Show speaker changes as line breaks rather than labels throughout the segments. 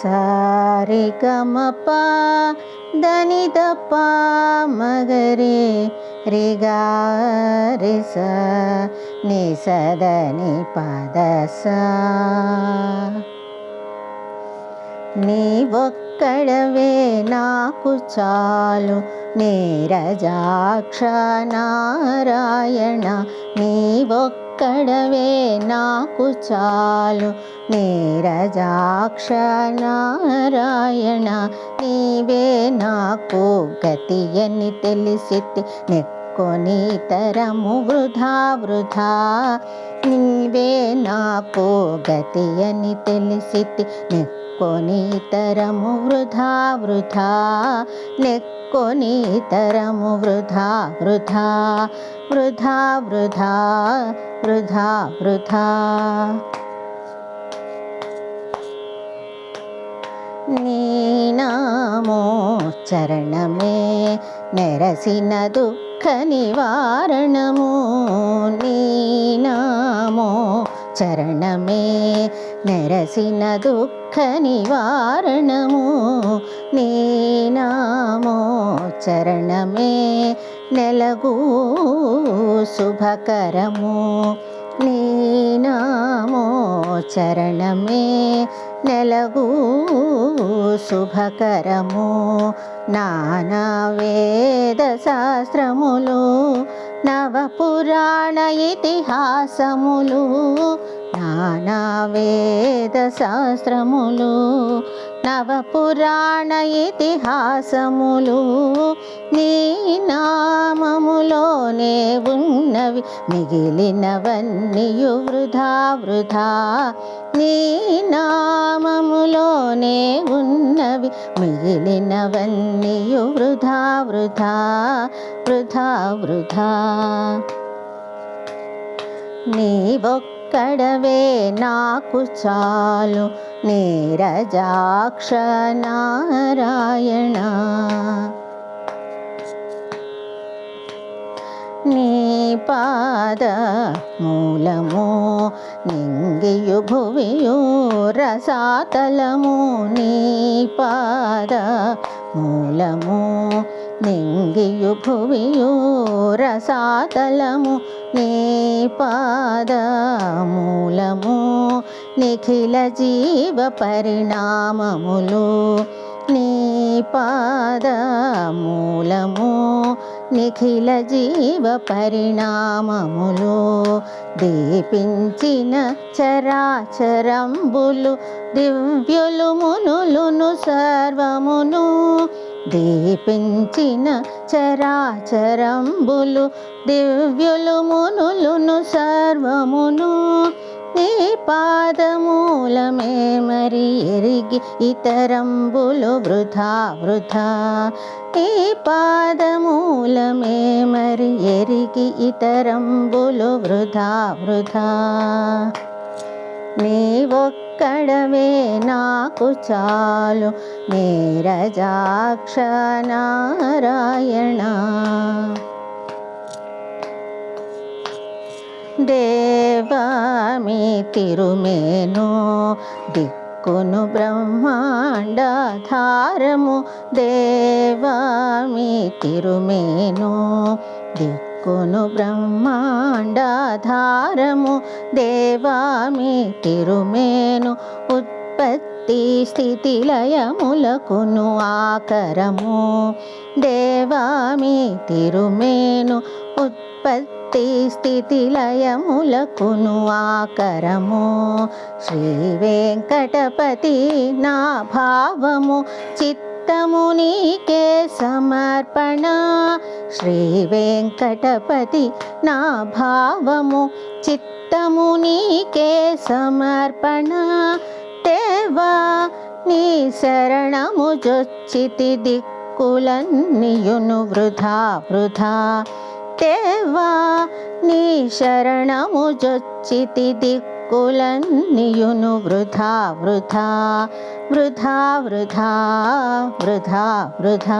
సారే గమప దని దప మగరే రే రిగా రిస ని సదని పదస నీ ఒక్కడవే నాకు చాలు. నీరజాక్ష నారాయణ నీ ఒక్కడవే నాకు చాలు. నీరజాక్ష నారాయణ నీవే నాకు గతి అని తెలిసితి నెక్కొని తరము వృధా వృధా. నీవే నాకు గతి అని తెలిసితి. నెక్కొని తరము వృధా వృధా. నెక్కొని తరము వృధా వృధా. వృధా వృధా వృధా వృధా. నీనామో చరణమే నెరసిన దుఃఖ నివారణము. నీ చరణమే నెరసిన దుఃఖ నివారణము. నేనామో చరణమే నెలగు శుభకరము. నీనామో చరణమే నెలగు శుభకరము. నానా వేద శాస్త్రములు నవ పురాణ ఇతిహాసములు నానా వేద శాస్త్రములు నవపురాణ ఇతిహాసములు నీ నామములోనే ఉన్నవి మిగిలినవన్నీయు వృధా వృధా. నీ నామములోనే ఉన్నవి మిగిలినవన్నీయు వృధా వృధా. వృధా వృధా. నీవొక్కడవే నాకు చాలు నీరజాక్ష నారాయణ నీ పాద మూలము నింగియు భువియు రసాతలము. నీ పాద మూలము నింగియు భువియు రసాతలము నీ పాద మూలము నిఖిల జీవ పరిణామములు నీ పాద మూలము నిఖిల జీవ పరిణామములు దీపించిన చరాచరంబులు దివ్యులు మునులును సర్వమును దీపించిన చరాచరంబులు దివ్యులు మునులును సర్వమును నీ పాదమూలమే మరి ఎరిగి ఇతరంబులు వృధా వృధా. నీ పాదమూలమే మరి ఎరిగి ఇతరంబులు వృధా వృధా. నీ ఒక్కడవే నాకు చాలు. నీరజాక్ష నారాయణ దేవామి తిరుమేను దిక్కును బ్రహ్మాండ ధారము దేవామి తిరుమేను దిక్కు కొను బ్రహ్మాండాధారము దేవామి తిరుమేను ఉత్పత్తి స్థితి లయములకును ఆకరము దేవామి తిరుమేను ఉత్పత్తి స్థితి లయములకును ఆకరము. శ్రీ వెంకటపతి నా భావము చిత్తము నీకే సమర్పణ. శ్రీ వెంకటపతి నా భావము చిత్తము నీకే సమర్పణ. దేవా నీ శరణము జొచ్చితి దిక్కులన్నీయును వృధా వృధా. దేవా నీ శరణము జొచ్చితి దిక్కు బ్రతుకులన్నీయును వృధా వృధా వృధా వృధా వృధా వృధా.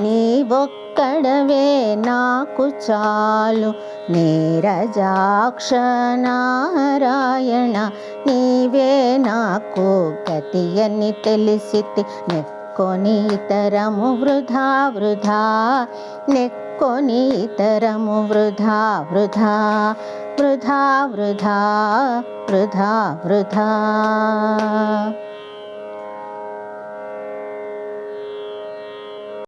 నీవొక్కడవే నాకు చాలు నీరజాక్ష నారాయణ నీవే నాకు గతి అని తెలిసి నెక్కొని ఇతరము వృధా వృధా నెక్ ఇతరము వృధా వృధా వృధా వృధా వృధా వృధా